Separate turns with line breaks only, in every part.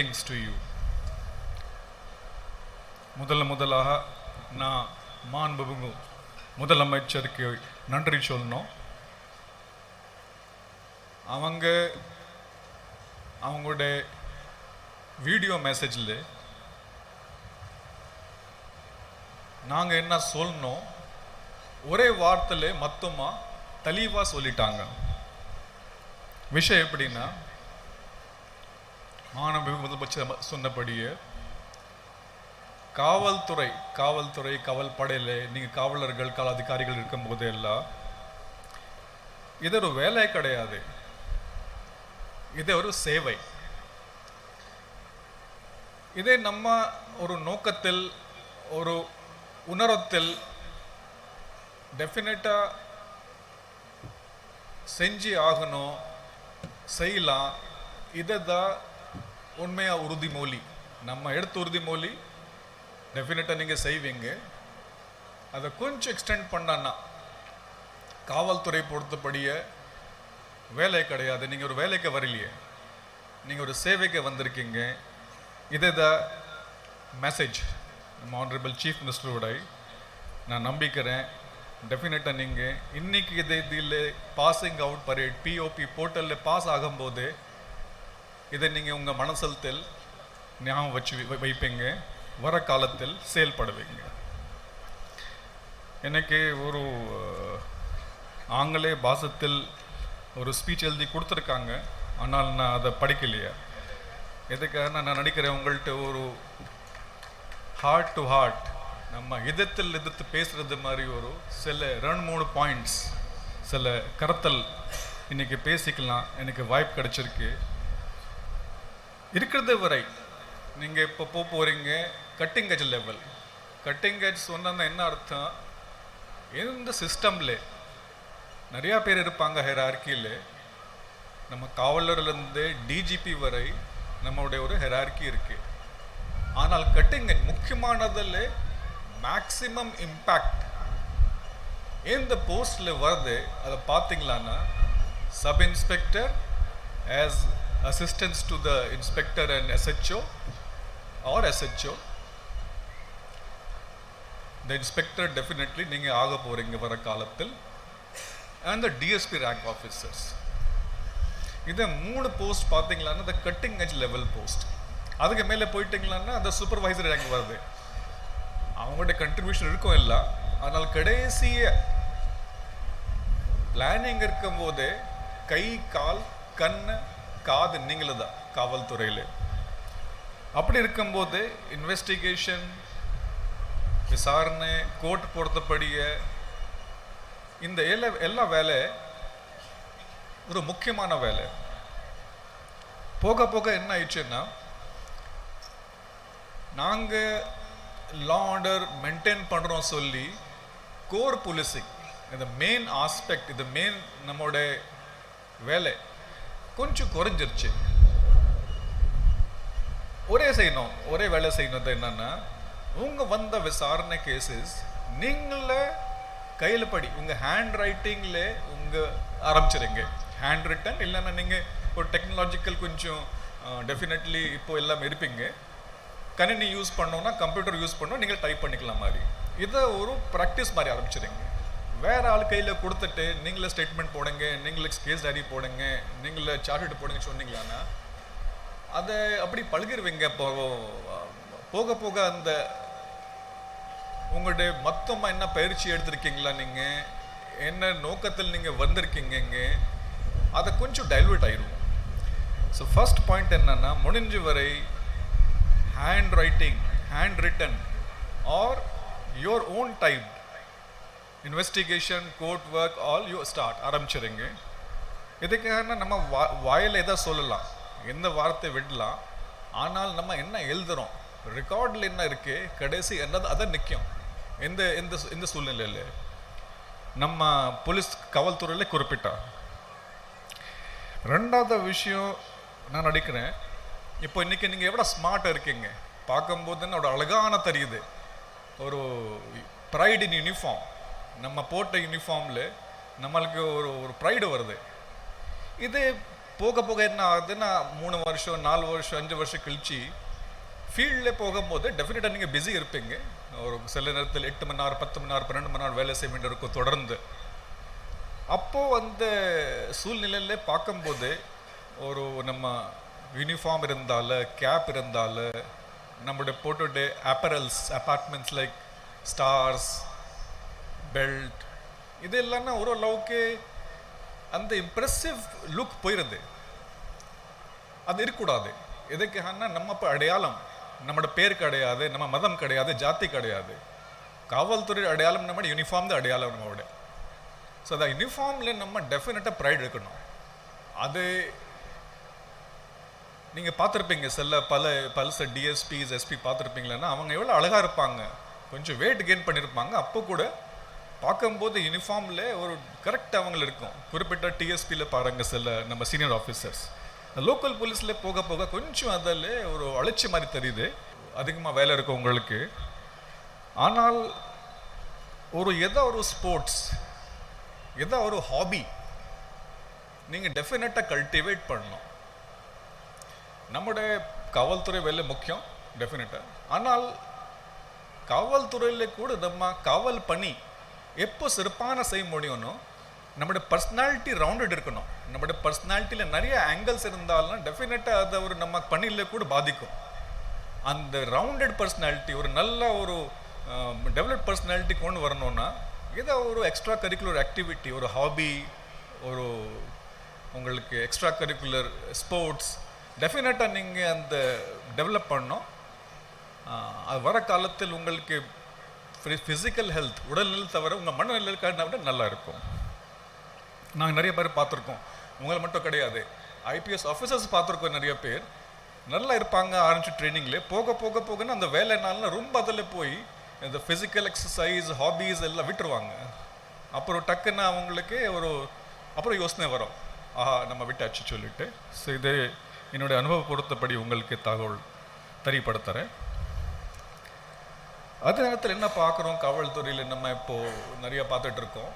Greetings to you முதல்ல முதலாக நான் மாண்புமிகு முதலமைச்சருக்கு நன்றி சொல்லணும். அவங்க அவங்களுடைய வீடியோ மெசேஜில் நாங்கள் என்ன சொல்லணும்? ஒரே வார்த்தையில் மொத்தமாக தெளிவாக சொல்லிட்டாங்க. விஷயம் எப்படின்னா மாணவ முதலமைச்சர் சொன்னபடியே காவல்துறை காவல்துறை காவல் படையில் நீங்கள் காவலர்கள் கால அதிகாரிகள் இருக்கும் போதெல்லாம் இது ஒரு வேலை கிடையாது. இது ஒரு சேவை. இதை நம்ம ஒரு நோக்கத்தில் ஒரு உணரத்தில் டெஃபினட்டாக செஞ்சு ஆகணும் செய்யலாம். இதை தான் உண்மையாக உறுதிமொழி நம்ம எடுத்த உறுதிமொழி டெஃபினட்டாக நீங்கள் செய்வீங்க. அதை கொஞ்சம் எக்ஸ்டெண்ட் பண்ணான்னா காவல்துறை பொறுத்தபடியே வேலை கிடையாது. நீங்கள் ஒரு வேலைக்கு வரலையே. நீங்கள் ஒரு சேவைக்கு வந்திருக்கீங்க. இதை த மெசேஜ் நம்ம ஆனரபிள் சீஃப் மினிஸ்டரோட நான் நம்பிக்கிறேன். டெஃபினட்டாக நீங்கள் இன்றைக்கி இதே இதில் பாசிங் அவுட் பரேட் பிஓபி போர்ட்டலில் பாஸ் ஆகும்போது இதை நீங்கள் உங்கள் மனசலத்தில் ஞாபகம் வச்சு வைப்பீங்க. வர காலத்தில் செயல்படுவீங்க. எனக்கு ஒரு ஆங்கிலேய ஆங்கிலே பாசத்தில் ஒரு ஸ்பீச் எழுதி கொடுத்துருக்காங்க. ஆனால் நான் அதை படிக்கலையே. எதுக்காக நான் நினைக்கிறேன் உங்கள்கிட்ட ஒரு ஹார்ட் டு ஹார்ட் நம்ம இதத்தில் எதிர்த்து பேசுகிறது மாதிரி ஒரு சில ரெண்டு மூணு பாயிண்ட்ஸ் சில கருத்தல் இன்றைக்கி பேசிக்கலாம். எனக்கு வாய்ப்பு கிடைச்சிருக்கு. இருக்கிறது வரை நீங்கள் இப்போ போக போகிறீங்க cutting edge level cutting edge சொன்னா என்ன அர்த்தம்? இந்த சிஸ்டம்ல நிறையா பேர் இருப்பாங்க ஹெரார்கியில் நம்ம காவலர்லேருந்து டிஜிபி வரை நம்மளுடைய ஒரு ஹெரார்கி இருக்குது ஆனால் கட்டிங் முக்கியமானதில் மேக்சிமம் இம்பேக்ட் எந்த போஸ்டில் வருது அதை பார்த்தீங்களான்னா sub inspector as assistance to the inspector and SHO or SHO the inspector definitely நீங்கள் ஆக போகிறீங்க வர காலத்தில். And the DSP rank officers இதை மூணு post பார்த்தீங்களான்னா the cutting edge level post அதுக்கு மேலே போயிட்டீங்களான்னா அந்த சூப்பர்வைசர் ரேங்க் வருது. அவங்களுடைய கண்ட்ரிபியூஷன் இருக்கும் இல்லை. ஆனால் கடைசிய பிளானிங் இருக்கும்போது கை கால் கண்ணு காது நீங்களும் தான் காவல்துறையில். அப்படி இருக்கும்போது இன்வெஸ்டிகேஷன் விசாரணை கோர்ட் பொறுத்தப்படிய இந்த எல்லா எல்லா வேலை ஒரு முக்கியமான வேலை. போக போக என்ன ஆயிடுச்சுன்னா நாங்கள் லா ஆர்டர் மெயின்டைன் பண்ணுறோம் சொல்லி கோர் புலிசிங் இந்த மெயின் ஆஸ்பெக்ட் இந்த மெயின் நம்மளோட வேலை. கொஞ்சம் குறைஞ்சிருச்சு. ஒரே செய்யணும் ஒரே வேலை செய்யணும் அது என்னன்னா உங்க வந்த விசாரணை கேசஸ் நீங்களே கையில் படி உங்க ஹேண்ட் ரைட்டிங்ல உங்க ஆரம்பிச்சிருங்க. ஹேண்ட் ரிட்டன் இல்லைன்னா நீங்க ஒரு டெக்னாலஜிக்கல் கொஞ்சம் டெஃபினெட்லி இப்போ எல்லாம் இருப்பீங்க. கணினி யூஸ் பண்ணோம்னா கம்ப்யூட்டர் யூஸ் பண்ணோம் நீங்கள் டைப் பண்ணிக்கலாம் மாதிரி. இதை ஒரு ப்ராக்டிஸ் மாதிரி ஆரம்பிச்சிடுங்க வேற ஆள் கையில் கொடுத்துட்டு நீங்களே ஸ்டேட்மெண்ட் போடுங்க நீங்களே கேஸ் டைரி போடுங்க நீங்களே சார்ட் போடுங்க சொன்னீங்களான்னா அதை அப்படி பழகிடுவீங்க இப்போ போக போக அந்த உங்களுடைய மொத்தமாக என்ன பயிற்சி எடுத்திருக்கீங்களா நீங்கள் என்ன நோக்கத்தில் நீங்கள் வந்திருக்கீங்க அதை கொஞ்சம் டைல்வேட் ஆயிடும் ஸோ ஃபர்ஸ்ட் பாயிண்ட் என்னன்னா முடிஞ்ச வரை hand writing hand written or your own type investigation court work all you start ஆரம்பிச்சிருங்க இதுக்காக நம்ம வா வாயில் எதாவது சொல்லலாம். எந்த வார்த்தை விடலாம். ஆனால் நம்ம என்ன எழுதுறோம்? ரெக்கார்டில் என்ன இருக்குது கடைசி என்னது? அதை நிற்கும் எந்த எந்த எந்த சூழ்நிலையில்? நம்ம போலீஸ் காவல்துறையில் குறிப்பிட்டா ரெண்டாவது விஷயம் நான் நடிக்கிறேன். இப்போ இன்றைக்கி நீங்கள் எவ்வளோ ஸ்மார்ட்டாக இருக்கீங்க? பார்க்கும்போது என்னோட அழகான தெரியுது. ஒரு ப்ரைட் இன் யூனிஃபார்ம் நம்ம போட்ட யூனிஃபார்மில் நம்மளுக்கு ஒரு ஒரு ப்ரைடு வருது. இது போக போக என்ன ஆகுதுன்னா மூணு வருஷம் நாலு வருஷம் அஞ்சு வருஷம் கழிச்சு ஃபீல்டில் போகும்போது டெஃபினட்டாக நீங்கள் பிஸி இருப்பீங்க. ஒரு சில நேரத்தில் எட்டு மணி நேரம் பத்து மணி நேரம் பன்னெண்டு மணி நேரம் வேலை செய்ய வேண்டியிருக்கும் தொடர்ந்து. அப்போது அந்த சூழ்நிலையில் பார்க்கும்போது ஒரு நம்ம யூனிஃபார்ம் இருந்தால கேப் இருந்தால நம்மளுடைய போட்டுட்டு apparels apartments like stars belt இது இல்லைன்னா ஒரு அளவுக்கு அந்த இம்ப்ரெசிவ் லுக் போயிடுது அது இருக்கக்கூடாது. எதுக்காகனா நம்ம இப்போ அடையாளம். நம்மளோட பேர் கிடையாது நம்ம மதம் கிடையாது ஜாதி கிடையாது. காவல்துறை அடையாளம் நம்ம யூனிஃபார்ம் தான் அடையாளம் நம்மளோட ஸோ அந்த யூனிஃபார்மில் நம்ம டெஃபினட்டாக ப்ரைட் இருக்கணும். அது நீங்கள் பார்த்துருப்பீங்க செல்ல பல பல்ச டிஎஸ்பிஸ் எஸ்பி பார்த்துருப்பீங்களன்னா அவங்க எவ்வளோ அழகாக இருப்பாங்க. கொஞ்சம் வெயிட் கெயின் பண்ணியிருப்பாங்க அப்போ கூட பார்க்கும்போது யூனிஃபார்மில் ஒரு கரெக்ட் அவங்கள இருக்கும். குறிப்பிட்ட டிஎஸ்பியில் பாருங்க சில நம்ம சீனியர் ஆஃபீஸர்ஸ் லோக்கல் போலீஸில் போக போக கொஞ்சம் அதில் ஒரு அழைச்சி மாதிரி தெரியுது. அதிகமாக வேலை இருக்கும் உங்களுக்கு. ஆனால் ஒரு எதோ ஒரு ஸ்போர்ட்ஸ் எதோ ஒரு ஹாபி நீங்கள் டெஃபினட்டாக கல்டிவேட் பண்ணணும். நம்முடைய காவல்துறை வேலை முக்கியம் டெஃபினட்டாக ஆனால் காவல்துறையில் கூட நம்ம காவல் பணி எப்போ சிறப்பான செய்ய முடியும்னோ நம்முடைய பர்சனாலிட்டி ரவுண்டட் இருக்கணும். நம்மளோட பர்சனாலிட்டியில் நிறைய ஆங்கிள்ஸ் இருந்தாலும் டெஃபினட்டாக அதை ஒரு நம்ம பணியில் கூட பாதிக்கும். அந்த ரவுண்டட் பர்சனாலிட்டி ஒரு நல்ல ஒரு டெவலப் பர்சனாலிட்டி கொண்டு வரணும்னா ஏதோ ஒரு எக்ஸ்ட்ரா கரிக்குலர் ஆக்டிவிட்டி ஒரு ஹாபி ஒரு உங்களுக்கு எக்ஸ்ட்ரா கரிக்குலர் ஸ்போர்ட்ஸ் டெஃபினட்டாக நீங்கள் அந்த டெவலப் பண்ணணும். அது வர காலத்தில் உங்களுக்கு ஃபிசிக்கல் ஹெல்த் உடல்நிலை தவிர உங்கள் மனநிலை விட நல்லா இருக்கும் நாங்கள் நிறைய பேர் பார்த்துருக்கோம். உங்களை மட்டும் கிடையாது. ஐபிஎஸ் ஆஃபீஸர்ஸ் பார்த்துருக்கோம் நிறைய பேர். நல்லா இருப்பாங்க ஆரம்பிச்சு ட்ரைனிங்கில் போக போக போகன்னு அந்த வேலைனால ரொம்ப அதில் போய் இந்த ஃபிசிக்கல் எக்ஸசைஸ் ஹாபீஸ் எல்லாம் விட்டுருவாங்க. அப்புறம் டக்குன்னு அவங்களுக்கு ஒரு அப்புறம் யோசனை வரும். ஆஹா நம்ம விட்டாச்சு சொல்லிட்டு. ஸோ இது என்னுடைய அனுபவப்படுத்தபடி உங்களுக்கு தகவல் தெரியப்படுத்துகிறேன் அதே நேரத்தில் என்ன பார்க்குறோம் காவல்துறையில் நம்ம இப்போது நிறைய பார்த்துட்டு இருக்கோம்.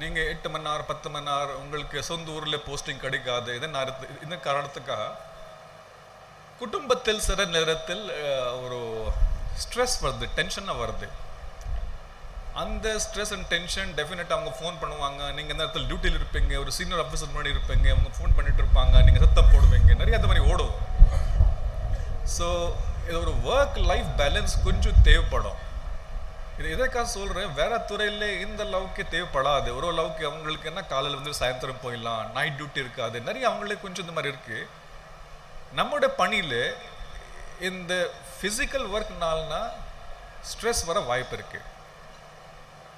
நீங்கள் எட்டு மணி நேரம் பத்து மணி நேரம் உங்களுக்கு சொந்த ஊரில் போஸ்டிங் கிடைக்காது. இதன் நேரத்து இந்த காரணத்துக்காக குடும்பத்தில் சில நேரத்தில் ஒரு ஸ்ட்ரெஸ் வருது டென்ஷனாக வருது. அந்த ஸ்ட்ரெஸ் அண்ட் டென்ஷன் டெஃபினட்டாக அவங்க ஃபோன் பண்ணுவாங்க. நீங்கள் இந்த நேரத்தில் டியூட்டியில் இருப்பீங்க ஒரு சீனியர் ஆஃபீஸர் முன்னாடி இருப்பீங்க அவங்க ஃபோன் பண்ணிட்டு இருப்பாங்க. நீங்கள் சத்தம் போடுவீங்க. நிறைய அந்த மாதிரி ஓடும். ஸோ இது ஒரு ஒர்க் லைஃப் பேலன்ஸ் கொஞ்சம் தேவைப்படும். இது எதற்காக சொல்கிறேன் வேற துறையில் இந்த லவ்க்கு தேவைப்படாது. ஒரு லவ்க்கு அவங்களுக்கு என்ன? காலையில் வந்து சாயந்தரம் போயிடலாம். நைட் டியூட்டி இருக்காது. நிறைய அவங்களுக்கு கொஞ்சம் இந்த மாதிரி இருக்குது நம்மளோட பணியில் இந்த ஃபிசிக்கல் ஒர்க்னால்னா ஸ்ட்ரெஸ் வர வாய்ப்பு இருக்குது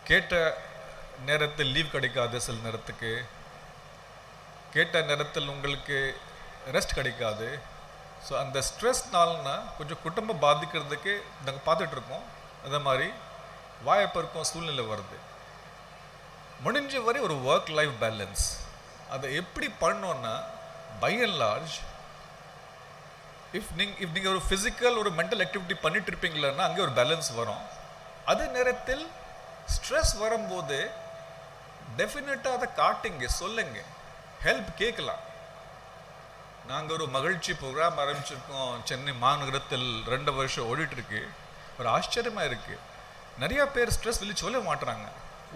கேட்ட நேரத்தில் லீவ் கிடைக்காது சில நேரத்துக்கு. கேட்ட நேரத்தில் உங்களுக்கு ரெஸ்ட் கிடைக்காது. ஸோ அந்த ஸ்ட்ரெஸ்னாலனா கொஞ்சம் குடும்பம் பாதிக்கிறதுக்கு நாங்கள் பார்த்துட்டு இருக்கோம் அதே மாதிரி வாய்ப்பு சூழ்நிலை வருது. முடிஞ்ச வரை ஒரு ஒர்க் லைஃப் பேலன்ஸ் அதை எப்படி பண்ணோன்னா பை அண்ட் லார்ஜ் இஃப் நீங்க இஃப் நீங்கள் ஒரு ஃபிசிக்கல் ஒரு மென்டல் ஆக்டிவிட்டி பண்ணிட்டு இருப்பீங்களன்னா அங்கே ஒரு பேலன்ஸ் வரும். அதே நேரத்தில் ஸ்ட்ரெஸ் வரும்போது டெஃபினட்டாக அதை காட்டுங்க சொல்லுங்க. ஹெல்ப் கேட்கலாம். நாங்கள் ஒரு மகிழ்ச்சி ப்ரோக்ராம் ஆரம்பிச்சிருக்கோம். சென்னை மாநகரத்தில் ரெண்டு வருஷம் ஓடிட்டுருக்கு. ஒரு ஆச்சரியமா இருக்குது நிறையா பேர் ஸ்ட்ரெஸ் வெளியே சொல்ல மாட்டுறாங்க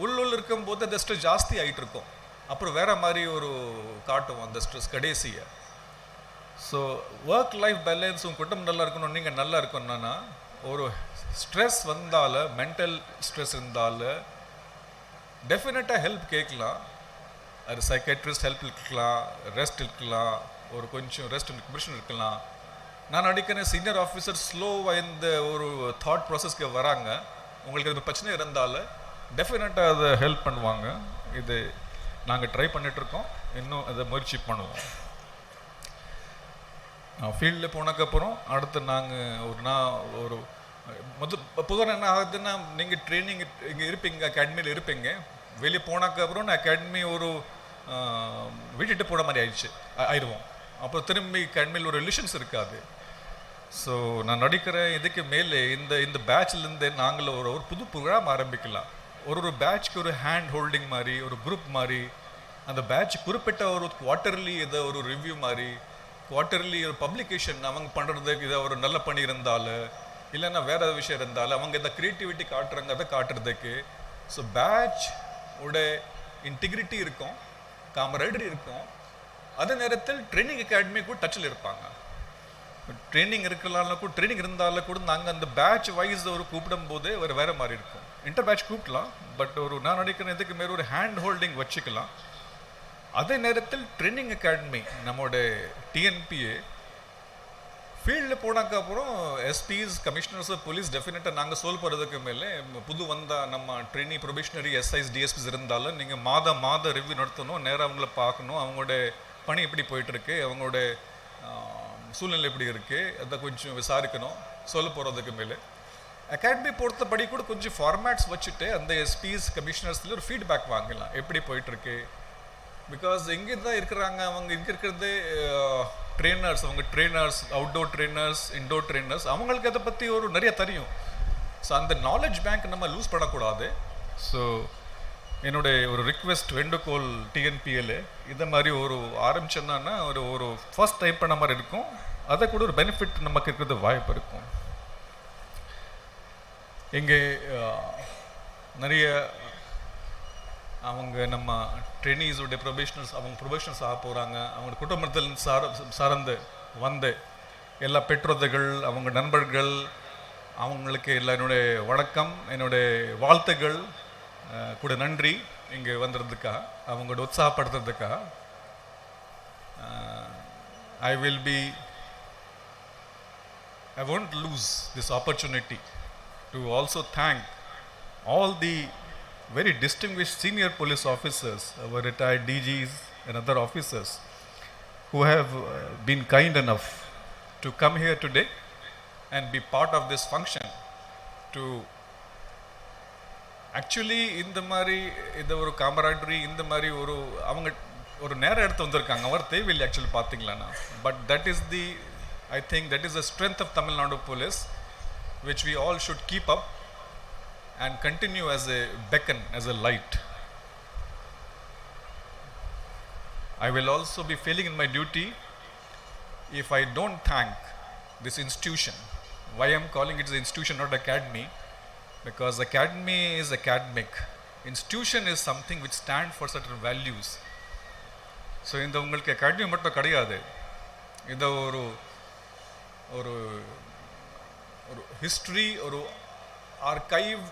உள்ளுள்ள இருக்கும்போது அந்த ஸ்ட்ரெஸ் ஜாஸ்தி ஆயிட்டு இருக்கும் அப்புறம் வேற மாதிரி ஒரு காட்டும் அந்த ஸ்ட்ரெஸ் கடைசியை. ஸோ ஒர்க் லைஃப் பேலன்ஸ் உங்கள் குடும்பம் நல்லா இருக்கணும் நீங்கள் நல்லா இருக்கணும்னா ஒரு ஸ்ட்ரெஸ் வந்தால மென்டல் ஸ்ட்ரெஸ் இருந்தால டெஃபினட்டாக ஹெல்ப் கேட்கலாம். அது சைக்கேட்ரிஸ்ட் ஹெல்ப் இருக்கலாம் ரெஸ்ட் இருக்கலாம் ஒரு கொஞ்சம் ரெஸ்ட் மிஷன் இருக்கலாம். நான் நினைக்கிறேன் சீனியர் ஆஃபீஸர் ஸ்லோவாக இந்த ஒரு தாட் ப்ராசஸ்க்கு வராங்க. உங்களுக்கு அது பிரச்சனை இருந்தாலும் டெஃபினட்டாக அதை ஹெல்ப் பண்ணுவாங்க. இது நாங்கள் ட்ரை பண்ணிகிட்ருக்கோம் இன்னும் அதை முயற்சி பண்ணுவோம். ஃபீல்டில் போனதுக்கப்புறம் அடுத்து நாங்கள் ஒரு நான் ஒரு முதல் பொதுவாக என்ன ஆகுதுன்னா நீங்கள் ட்ரைனிங் இங்கே இருப்பீங்க அகாடமியில் இருப்பீங்க. வெளியே போனதுக்கப்புறம் நான் அகாடமி ஒரு விட்டுட்டு போன மாதிரி ஆயிடுச்சு. ஆயிடுவோம். அப்புறம் திரும்பி கண்மையில் ஒரு ரிலேஷன்ஸ் இருக்காது. ஸோ நான் நடிக்கிற இதுக்கு மேலே இந்த இந்த பேட்ச்லேருந்து நாங்கள் ஒரு ஒரு புது ப்ரோக்ராம் ஆரம்பிக்கலாம். ஒரு ஒரு பேட்ச்க்கு ஒரு ஹேண்ட் ஹோல்டிங் மாதிரி ஒரு குரூப் மாதிரி அந்த பேட்ச் குறிப்பிட்ட ஒரு குவார்ட்டர்லி இதை ஒரு ரிவ்யூ மாதிரி குவார்ட்டர்லி ஒரு பப்ளிகேஷன் அவங்க பண்ணுறதுக்கு இதை ஒரு நல்ல பணி இருந்தாலும் இல்லைன்னா வேறு ஏதாவது விஷயம் இருந்தாலும் அவங்க இந்த க்ரியேட்டிவிட்டி காட்டுறாங்க அதை காட்டுறதுக்கு. ஸோ பேட்ச் உட இன்டிகிரிட்டி இருக்கும் காமரேடரி இருக்கும். அதே நேரத்தில் ட்ரைனிங் அகாடமி கூட டச்சில் இருப்பாங்க. ட்ரைனிங் இருக்கிறனால கூட ட்ரைனிங் இருந்தாலும் கூட நாங்கள் அந்த பேட்ச் வைஸ் ஒரு கூப்பிடும் போதே ஒரு வேற மாதிரி இருக்கும். இன்டர் பேட்ச் கூப்பிடலாம் பட் ஒரு நான் நினைக்கிற இதுக்கு மேலே ஒரு ஹேண்ட் ஹோல்டிங் வச்சுக்கலாம். அதே நேரத்தில் ட்ரைனிங் அகாடமி நம்மோட டிஎன்பிஏ ஃபீல்டில் போனாக்க அப்புறம் எஸ்பிஸ் கமிஷனர்ஸ் போலீஸ் டெஃபினட்டாக நாங்கள் சொல் போகிறதுக்கு மேலே புது வந்த நம்ம ட்ரெயினி ப்ரொபேஷனரி எஸ்ஐஸ் டிஎஸ்பிஸ் இருந்தாலும் நீங்கள் மாதம் மாதம் ரிவ்யூ நடத்தணும் நேராக அவங்கள பார்க்கணும் அவங்களோட பணி எப்படி போயிட்டுருக்கு அவங்களோட சூழ்நிலை எப்படி இருக்குது அதை கொஞ்சம் விசாரிக்கணும் சொல்ல போகிறதுக்கு மேலே. அகாடமி பொறுத்தபடி கூட கொஞ்சம் ஃபார்மேட்ஸ் வச்சுட்டு அந்த எஸ்பிஸ் கமிஷனர்ஸில் ஒரு ஃபீட்பேக் வாங்கலாம். எப்படி போயிட்டுருக்கு? பிகாஸ் எங்கே தான் இருக்கிறாங்க அவங்க இங்கே இருக்கிறது ட்ரெயினர்ஸ் அவங்க trainers outdoor trainers indoor trainers அவங்களுக்கு அதை பற்றி ஒரு நிறைய தெரியும். ஸோ அந்த நாலேஜ் பேங்க் நம்ம லூஸ் பண்ணக்கூடாது. ஸோ என்னுடைய ஒரு ரிக்வெஸ்ட் வேண்டுகோள் டிஎன்பிஎல்ஏ இதை மாதிரி ஒரு ஆரம்பிச்சோன்னா ஒரு ஒரு ஃபர்ஸ்ட் டைப் பண்ண மாதிரி இருக்கும். அதை கூட ஒரு பெனிஃபிட் நமக்கு இருக்கிறது வாய்ப்பு இருக்கும். இங்கே நிறைய அவங்க நம்ம ட்ரெயினிஸுடைய ப்ரொபேஷனல்ஸ் அவங்க ப்ரொபேஷனல்ஸ் ஆக போகிறாங்க அவங்க குடும்பத்தில் சார சார்ந்து வந்து எல்லா பெற்றோர்கள் அவங்க நண்பர்கள் அவங்களுக்கு எல்லாம் என்னுடைய வணக்கம் என்னுடைய வாழ்த்துகள். கூட நன்றி இங்கே வந்ததுக்காக அவங்களோட உற்சாகப்படுத்துறதுக்காக I will be I won't lose this opportunity to also thank all the very distinguished senior police officers, our retired DGs and other officers who have uh, been kind enough to come here today and be part of this function to actually இந்த மாதிரி இந்த ஒரு காமராட்ரி இந்த மாதிரி ஒரு அவங்க ஒரு நேரம் எடுத்து வந்திருக்காங்க அவர் தேவையில்லை actually பார்த்தீங்களாண்ணா but that is the I think that is the strength of Tamil Nadu police which we all should keep up and continue as a beacon as a light I will also be failing in my duty if I don't thank this institution. Why I'm calling it the institution, not academy? Because academy is academic. Institution is something which stand for certain values. So இந்த உங்களுக்கு academy மட்டும் கிடையாது இந்த ஒரு ஒரு ஒரு history ஒரு archive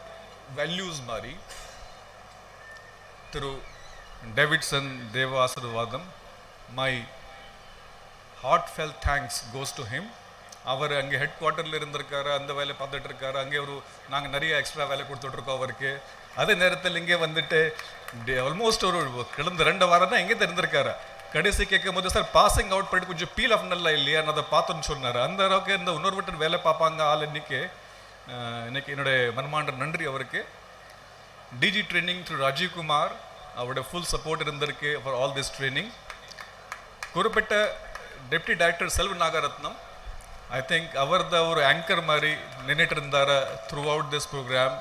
values மாதிரி திரு Davidson Deva Asirvatham my heartfelt thanks goes to him அவர் அங்கே ஹெட் குவார்ட்டரில் இருந்திருக்காரு அந்த வேலை பார்த்துட்டு இருக்காரு அங்கே ஒரு நாங்கள் நிறைய எக்ஸ்ட்ரா வேலை கொடுத்துட்ருக்கோம் அவருக்கு. அதே நேரத்தில் இங்கே வந்துட்டு ஆல்மோஸ்ட் ஒரு கிடந்த ரெண்டு வாரம் தான் எங்கே தெரிஞ்சிருக்காரு கடைசி கேட்கும் போது சார் பாசிங் அவுட் பண்ணிட்டு கொஞ்சம் பீல் ஆஃப் நல்லா இல்லையா? நான் அதை பார்த்தோன்னு சொன்னார். அந்த அளவுக்கு இந்த இன்னொருவர்கிட்ட வேலை பார்ப்பாங்க ஆள் இன்னைக்கு. இன்னைக்கு என்னுடைய மன்மாண்ட நன்றி அவருக்கு. DG training through Rajiv Kumar அவருடைய ஃபுல் சப்போர்ட் இருந்திருக்கு ஃபார் ஆல் திஸ் ட்ரைனிங் குறிப்பிட்ட deputy director Selva Nagarathnam I think அவர் த ஒரு ஆங்கர் மாதிரி நின்றுட்டு இருந்தார் throughout this program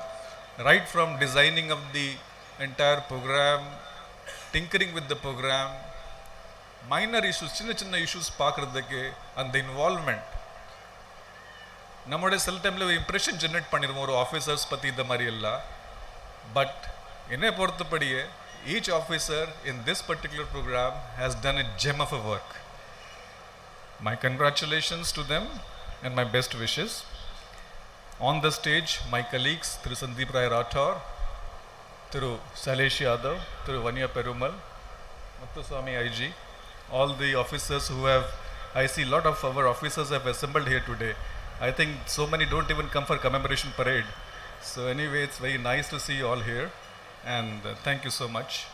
right from designing of the entire program tinkering with the program minor issues சின்ன சின்ன issues பார்க்குறதுக்கு அந்த இன்வால்மெண்ட் நம்மளுடைய சில டைமில் ஒரு இம்ப்ரெஷன் ஜென்ரேட் பண்ணிடுவோம் ஒரு ஆஃபீஸர்ஸ் பற்றி இந்த மாதிரி எல்லாம் பட் என்னை பொறுத்தபடியே each officer in this particular program has done a gem of a work My congratulations to them and my best wishes. On the stage, my colleagues, Thiru Sandeep Rai Rathor, Thiru Salesh Yadav, Thiru Vanya Perumal, Muthuswami IG, all the officers who have, I see a lot of our officers have assembled here today. I think so many don't even come for commemoration parade. So anyway, it's very nice to see you all here and uh, thank you so much.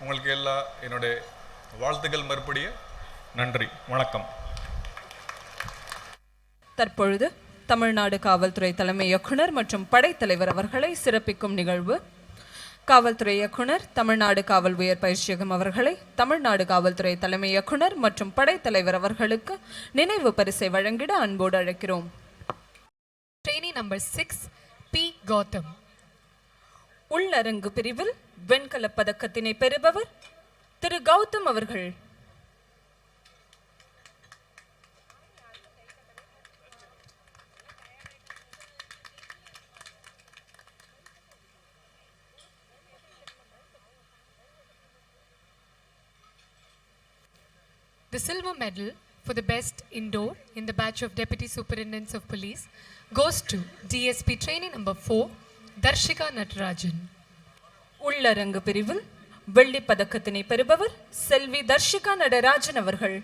உங்களுக்கு எல்லா என்னுடைய வாழ்த்துக்கள் மறுபடிய நன்றி வணக்கம்
தற்பொழுது தமிழ்நாடு காவல்துறை தலைமை இயக்குனர் மற்றும் படைத்தலைவர் அவர்களை சிறப்பிக்கும் நிகழ்வு காவல்துறை இயக்குனர் தமிழ்நாடு காவல் உயர் பயிற்சியகம் அவர்களை தமிழ்நாடு காவல்துறை தலைமை இயக்குனர் மற்றும் படைத்தலைவர் அவர்களுக்கு நினைவு பரிசை வழங்கிட அன்போடு அழைக்கிறோம்
Trainee number 6, P. Gautam.
உள்ளரங்கு பிரிவில் வெண்கலப் பதக்கத்தினை பெறுபவர் திரு கௌதம் அவர்கள்
The silver medal for the best indoor in the batch of Deputy Superintendents of Police goes to DSP trainee number 4, Darshika Natarajan.
உள்ளரங்கு பிரிவில் வெள்ளிப் பதக்கத்தினை பெறுபவர் செல்வி தர்ஷிகா நடராஜன் அவர்கள்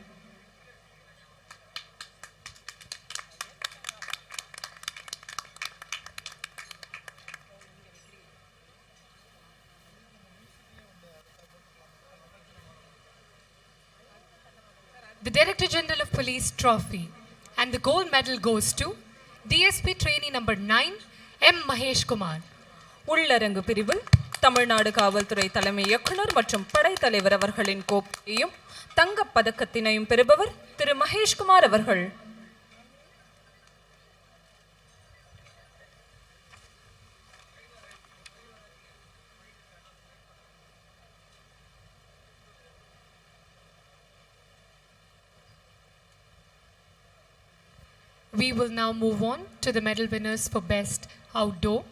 The Director General of Police trophy and the gold medal goes to DSP trainee number 9, M. Mahesh Kumar.
உள்ளரங்கு பிரிவில் தமிழ்நாடு காவல்துறை தலைமை இயக்குனர் மற்றும் படைத்தலைவர் அவர்களின் கோப்பையும் தங்கப் பதக்கத்தினையும் பெறுபவர் திரு மகேஷ்குமார் அவர்கள்
We will now move on to the medal winners for Best Outdoor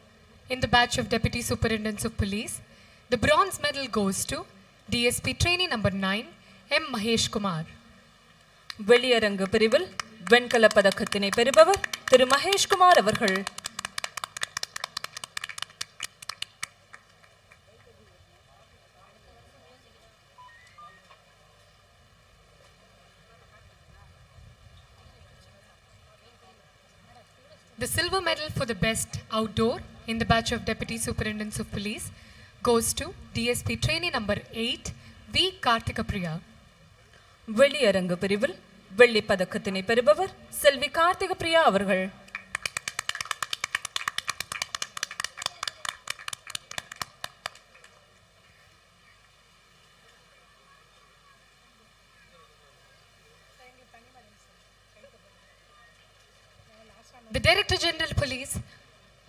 in the batch of Deputy Superintendents of Police. The bronze medal goes to DSP trainee number 9, M. Mahesh Kumar.
வெளியரங்கு பிரிவில் வெண்கலப் பதக்கத்தினை பெறுபவர் திரு மகேஷ்குமார் அவர்கள்
silver medal for the Best Outdoor in the batch of Deputy Superintendents of Police goes to DSP trainee number 8, V. Karthika Priya.
வெளியரங்கு பிரிவில் வெள்ளிப் பதக்கத்தினை பெறுபவர் செல்வி கார்த்திக பிரியா அவர்கள்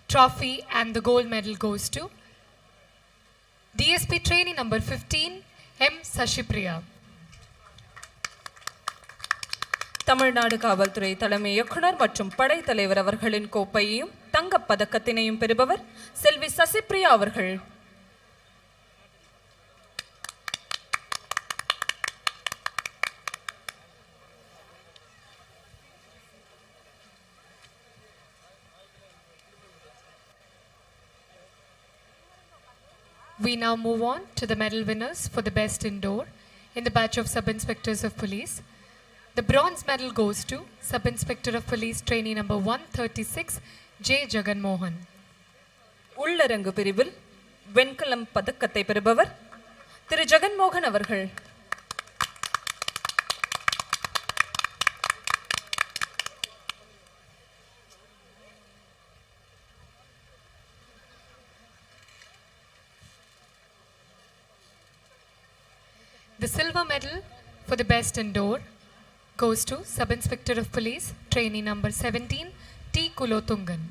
trophy and the gold medal goes to DSP trainee number 15, M. Sashipriya.
Tamil Nadu காவல்துறை தலைமை இயக்குனர் மற்றும் படைத்தலைவர் அவர்களின் கோப்பையையும் தங்கப் பதக்கத்தினையும் பெறுபவர் செல்வி சசிப்ரியா அவர்கள்
We now move on to the medal winners for the best indoor in the batch of Sub Inspectors of Police. The bronze medal goes to Sub Inspector of Police trainee number 136, J. Jagan Mohan.
உள்ளரங்கு பிரிவில் வெண்கலம் பதக்கத்தை பெறுபவர் திரு ஜெகன்மோகன் அவர்கள்
silver medal for the best indoor goes to Sub Inspector of Police trainee number 17, T. Kulotungan.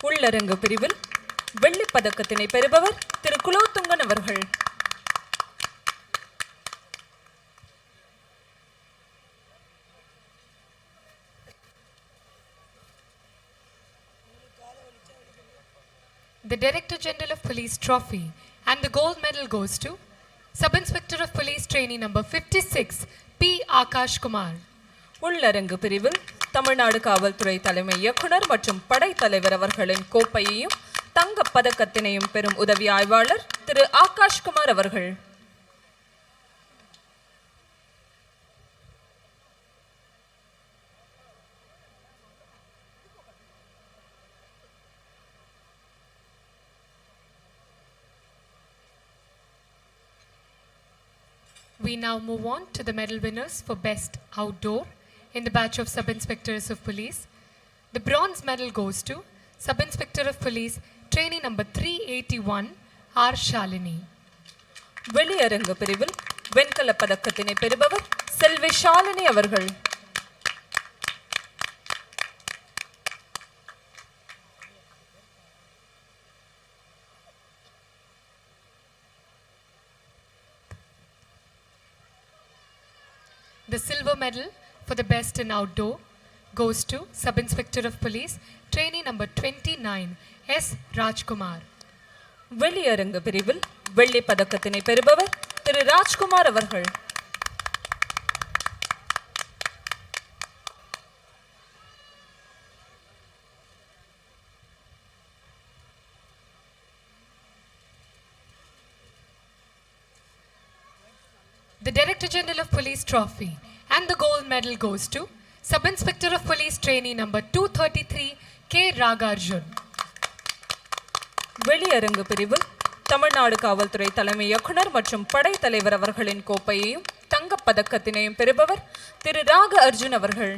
உள்ளரங்கு பிரிவில் வெள்ளிப் பதக்கத்தினை பெறுபவர் திரு குலோத்துங்கன் அவர்கள்
The Director General of Police trophy and the gold medal goes to sub inspector of Police trainee number 56, six P Akash Kumar
உள்ளரங்கு பிரிவில் தமிழ்நாடு காவல்துறை தலைமை இயக்குனர் மற்றும் படைத்தலைவர் அவர்களின் கோப்பையையும் தங்கப் பதக்கத்தினையும் பெறும் உதவி ஆய்வாளர் திரு. ஆகாஷ்குமார் அவர்கள்.
We now move on to the medal winners for Best Outdoor in the batch of Sub Inspectors of Police. The bronze medal goes to Sub Inspector of Police trainee number 381, R. Shalini.
வெளியரங்கு பிரிவில் வெண்கலப் பதக்கத்தினை பெறுபவர் செல்வி ஷாலினி அவர்கள்
The silver medal for the best in outdoor goes to Sub Inspector of Police, trainee number 29, S. Rajkumar.
வெளியரங்கு பிரிவில் வெள்ளி பதக்கத்தினை பெறுபவர் திரு ராஜ்குமார் அவர்கள்
The Director General of Police Trophy and the gold medal goes to Sub Inspector of Police, trainee number 233, K. Ragarjun.
வெளியரங்கு பிரிவில் தமிழ்நாடு காவல்துறை தலைமை இயக்குனர் மற்றும் படைத்தலைவர் அவர்களின் கோப்பையையும் தங்கப் பதக்கத்தினையும் பெறுபவர் திரு ராக அர்ஜுன் அவர்கள்